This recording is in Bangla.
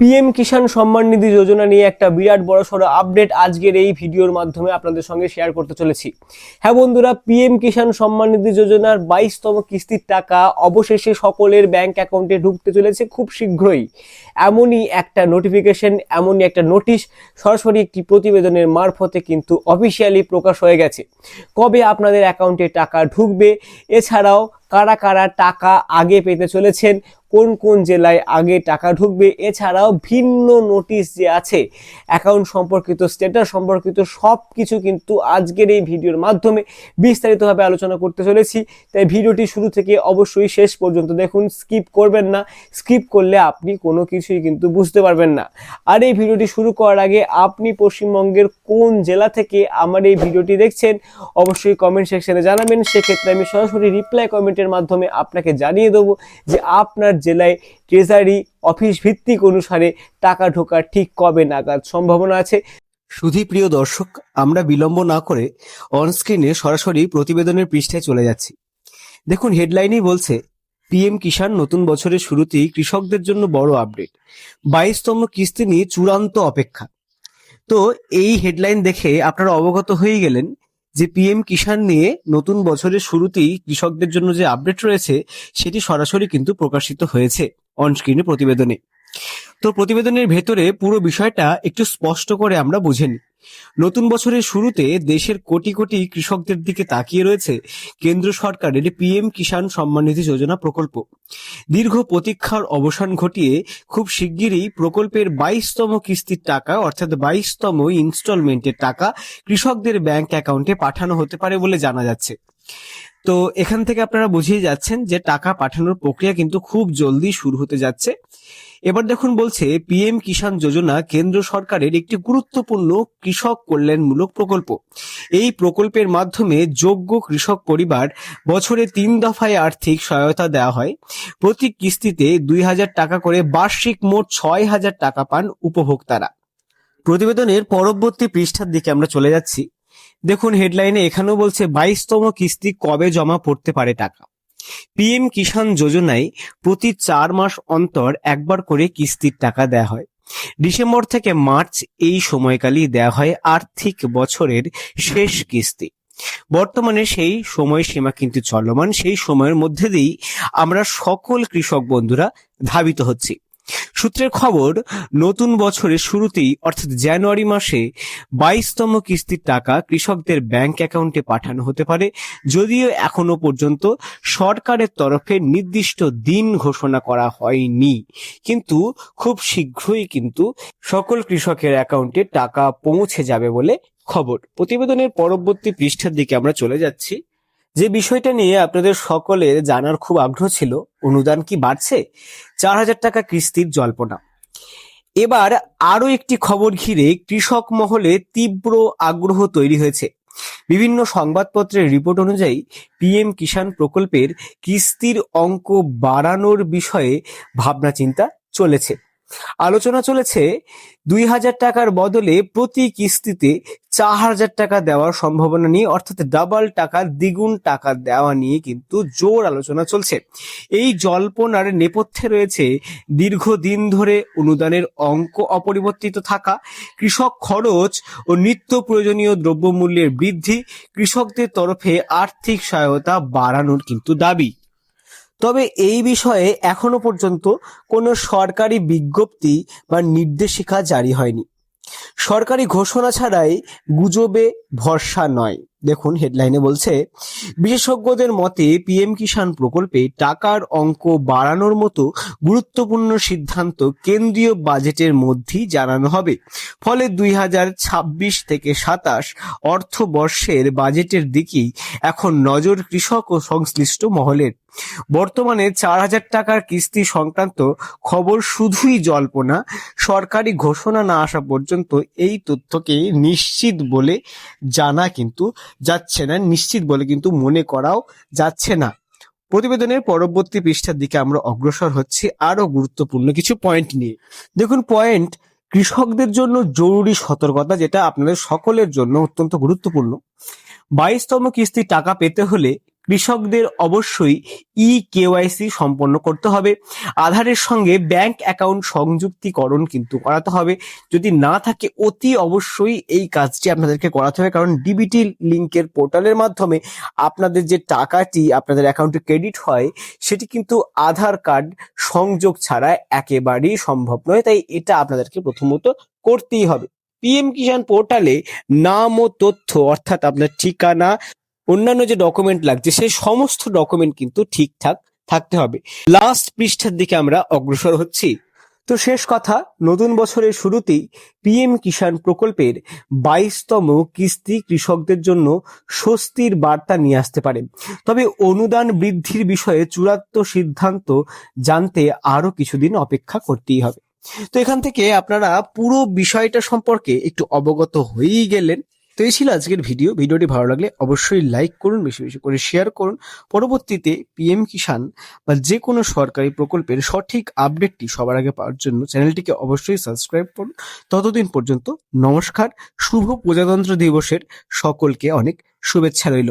পিএম কিষাণ সম্মান নিধি যোজনা নিয়ে একটা বিরাট বড় সড়ো আপডেট আজকের এই ভিডিওর মাধ্যমে আপনাদের সঙ্গে শেয়ার করতে চলেছি। হ্যাঁ বন্ধুরা, পিএম কিষাণ সম্মান নিধি যোজনার বাইশতম কিস্তির টাকা অবশেষে সকলের ব্যাংক অ্যাকাউন্টে ঢুকতে চলেছে খুব শীঘ্রই। এমনই একটা নোটিফিকেশন এমনই একটা নোটিশ সরাসরি একটি প্রতিবেদনের মারফতে কিন্তু অফিসিয়ালি প্রকাশ হয়ে গেছে। কবে আপনাদের অ্যাকাউন্টে টাকা ঢুকবে? এছাড়াও কারা কারা টাকা আগে পেতে চলেছেন? কোন কোন জেলায় আগে টাকা ঢুকবে এছাড়াও ভিন্ন নোটিশ যে আছে অ্যাকাউন্ট সম্পর্কিত স্ট্যাটাস সম্পর্কিত সব কিছু কিন্তু আজকের এই ভিডিওর মাধ্যমে বিস্তারিতভাবে আলোচনা করতে চলেছি। তাই ভিডিওটি শুরু থেকে অবশ্যই শেষ পর্যন্ত দেখুন স্কিপ করবেন না। স্কিপ করলে আপনি কোনো কিছুই কিন্তু বুঝতে পারবেন না। আর এই ভিডিওটি শুরু করার আগে আপনি পশ্চিমবঙ্গের কোন জেলা থেকে আমার এই ভিডিওটি দেখছেন, অবশ্যই কমেন্ট সেকশনে জানাবেন। সেক্ষেত্রে আমি সরাসরি রিপ্লাই কমেন্টের মাধ্যমে আপনাকে জানিয়ে দেবো যে আপনার জেলায় ট্রেজারি অফিস ভিত্তিক অনুসারে টাকা ঢোকার ঠিক কবে নাগাদ সম্ভাবনা আছে? সুধী প্রিয় দর্শক, আমরা বিলম্ব না করে অনস্ক্রিনে সরাসরি প্রতিবেদনের পৃষ্ঠায় চলে যাচ্ছি। দেখুন হেডলাইনেই বলছে পিএম কিষাণ নতুন বছরের শুরুতেই কৃষকদের জন্য বড় আপডেট বাইশতম কিস্তি নিয়ে চূড়ান্ত অপেক্ষা। তো এই হেডলাইন দেখে আপনারা অবগত হয়ে গেলেন যে পিএম কিষাণ নিয়ে নতুন বছরের শুরুতেই কৃষকদের জন্য যে আপডেট রয়েছে, সেটি সরাসরি কিন্তু প্রকাশিত হয়েছে অনস্ক্রিনে প্রতিবেদনে। তো প্রতিবেদনের ভেতরে পুরো বিষয়টা একটু স্পষ্ট করে আমরা বুঝে নিই। নতুন বছরের শুরুতে দেশের কোটি কোটি কৃষকদের দিকে তাকিয়ে রয়েছে কেন্দ্র সরকারের পিএম কিষাণ সম্মান নিধি যোজনা প্রকল্প। দীর্ঘ প্রতীক্ষার অবসান ঘটিয়ে খুব শিগগিরই প্রকল্পের বাইশতম কিস্তির টাকা, অর্থাৎ বাইশতম ইনস্টলমেন্টের টাকা কৃষকদের ব্যাংক অ্যাকাউন্টে পাঠানো হতে পারে বলে জানা যাচ্ছে। তো এখান থেকে আপনারা বুঝিয়ে যাচ্ছেন যে টাকা পাঠানোর প্রক্রিয়া কিন্তু খুব জলদি শুরু হতে যাচ্ছে। এবার দেখুন বলছে, পিএম কিষাণ যোজনা কেন্দ্র সরকারের একটি গুরুত্বপূর্ণ কৃষক কল্যাণমূলক প্রকল্প। এই প্রকল্পের মাধ্যমে যোগ্য কৃষক পরিবার বছরে তিন দফায় আর্থিক সহায়তা দেওয়া হয়। প্রতি কিস্তিতে দুই হাজার টাকা করে বার্ষিক মোট ছয় হাজার টাকা পান উপভোক্তারা। প্রতিবেদনের পরবর্তী পৃষ্ঠার দিকে আমরা চলে যাচ্ছি। দেখুন হেডলাইনে এখানেও বলছে, বাইশতম কিস্তি কবে জমা পড়তে পারে টাকা? পিএম কিষাণ যোজনায় প্রতি চার মাস অন্তর একবার করে কিস্তির টাকা দেয়া হয়। ডিসেম্বর থেকে মার্চ এই সময়কালই দেয়া হয় আর্থিক বছরের শেষ কিস্তি। বর্তমানে সেই সময়সীমা কিন্তু চলমান, সেই সময়ের মধ্যে দিয়েই আমরা সকল কৃষক বন্ধুরা ধাবিত হচ্ছি। সূত্রের খবর, নতুন বছরের শুরুতেই, অর্থাৎ জানুয়ারি মাসে, বাইশতম কিস্তির টাকা কৃষকদের ব্যাংক অ্যাকাউন্টে পাঠানো হতে পারে, যদিও এখনও পর্যন্ত সরকারের তরফে নির্দিষ্ট দিন ঘোষণা করা হয়নি। কিন্তু খুব শীঘ্রই কিন্তু সকল কৃষকের অ্যাকাউন্টে টাকা পৌঁছে যাবে বলে খবর। প্রতিবেদনের পরবর্তী পৃষ্ঠার দিকে আমরা চলে যাচ্ছি। যে বিষয়টা নিয়ে আপনাদের সকলের জানার খুব আগ্রহ ছিল, অনুদান কি বাড়ছে? চার হাজার টাকা কিস্তির জল্পনা। এবার আরও একটি খবর ঘিরে কৃষক মহলে তীব্র আগ্রহ তৈরি হয়েছে। বিভিন্ন সংবাদপত্রের রিপোর্ট অনুযায়ী পিএম কিষাণ প্রকল্পের কিস্তির অঙ্ক বাড়ানোর বিষয়ে ভাবনা চিন্তা চলেছে। আলোচনা চলেছে দুই হাজার টাকার বদলে প্রতি কিস্তিতে চার হাজার টাকা দেওয়ার সম্ভাবনা নিয়ে, অর্থাৎ ডাবল টাকা, দ্বিগুণ টাকা দেওয়া নিয়ে কিন্তু জোর আলোচনা চলছে। এই জল্পনার নেপথ্যে রয়েছে দীর্ঘদিন ধরে অনুদানের অঙ্ক অপরিবর্তিত থাকা, কৃষক খরচ ও নিত্য প্রয়োজনীয় দ্রব্যমূল্যের বৃদ্ধি, কৃষকদের তরফে আর্থিক সহায়তা বাড়ানোর কিন্তু দাবি। তবে এই বিষয়ে এখনও পর্যন্ত কোনো সরকারি বিজ্ঞপ্তি বা নির্দেশিকা জারি হয়নি। সরকারি ঘোষণা ছাড়াই গুজবে ভরসা নয়। দেখুন হেডলাইনে বলছে, বিশেষজ্ঞদের মতে পিএম কিষাণ প্রকল্পে টাকার অঙ্ক বাড়ানোর মতো গুরুত্বপূর্ণ সিদ্ধান্ত কেন্দ্রীয় বাজেটের মধ্যেই জানানো হবে। ফলে দুই হাজার ছাব্বিশ থেকে সাতাশ অর্থবর্ষের বাজেটের দিকেই এখন নজর কৃষক ও সংশ্লিষ্ট মহলের। বর্তমানে চার হাজার টাকার কিস্তি সংক্রান্ত খবর শুধুই জল্পনা সরকারি ঘোষণা না আসা পর্যন্ত এই তথ্যকে নিশ্চিত বলে জানা কিন্তু যাচ্ছে না, নিশ্চিত বলে কিন্তু মনে করাও যাচ্ছে না। প্রতিবেদনের পরবর্তী পৃষ্ঠার দিকে আমরা অগ্রসর হচ্ছি আরও গুরুত্বপূর্ণ কিছু পয়েন্ট নিয়ে। দেখুন পয়েন্ট কৃষকদের জন্য জরুরি সতর্কতা যেটা আপনাদের সকলের জন্য অত্যন্ত গুরুত্বপূর্ণ। বাইশতম কিস্তি টাকা পেতে হলে কৃষকদের অবশ্যই ই কেওয়াইসি সম্পন্ন করতে হবে। আধারের সঙ্গে ব্যাংক অ্যাকাউন্ট সংযুক্তিকরণ কিন্তু করাতে হবে। যদি না থাকে, অতি অবশ্যই এই কাজটি আপনাদেরকে করাতে হবে। কারণ ডিবিটি লিঙ্কের পোর্টালের মাধ্যমে আপনাদের যে টাকাটি আপনাদের অ্যাকাউন্টে ক্রেডিট হয়, সেটি কিন্তু আধার কার্ড সংযোগ ছাড়া একেবারেই সম্ভব নয়। তাই এটা আপনাদেরকে প্রথমত করতেই হবে। পিএম কিষাণ পোর্টালে নাম ও তথ্য, অর্থাৎ আপনার ঠিকানা অন্যান্য যে ডকুমেন্ট লাগছে, সেই সমস্ত ডকুমেন্ট কিন্তু ঠিকঠাক থাকতে হবে। লাস্ট পৃষ্ঠার দিকে আমরা অগ্রসর হচ্ছি। তো শেষ কথা, নতুন বছরের শুরুতেই পিএম কিষাণ প্রকল্পের বাইশতম কিস্তি কৃষকদের জন্য স্বস্তির বার্তা নিয়ে আসতে পারে। তবে অনুদান বৃদ্ধির বিষয়ে চূড়ান্ত সিদ্ধান্ত জানতে আরও কিছুদিন অপেক্ষা করতেই হবে। তো এখান থেকে আপনারা পুরো বিষয়টা সম্পর্কে একটু অবগত হয়েই গেলেন। তো এই ছিল আজকের ভিডিও। ভিডিওটি ভালো লাগলে অবশ্যই লাইক করুন, বেশি বেশি করে শেয়ার করুন। পরবর্তীতে পিএম কিষাণ বা যে কোনো সরকারি প্রকল্পের সঠিক আপডেটটি সবার আগে পাওয়ার জন্য চ্যানেলটিকে অবশ্যই সাবস্ক্রাইব করুন। ততদিন পর্যন্ত নমস্কার, শুভ প্রজাতন্ত্র দিবসের সকলকে অনেক শুভেচ্ছা রইল।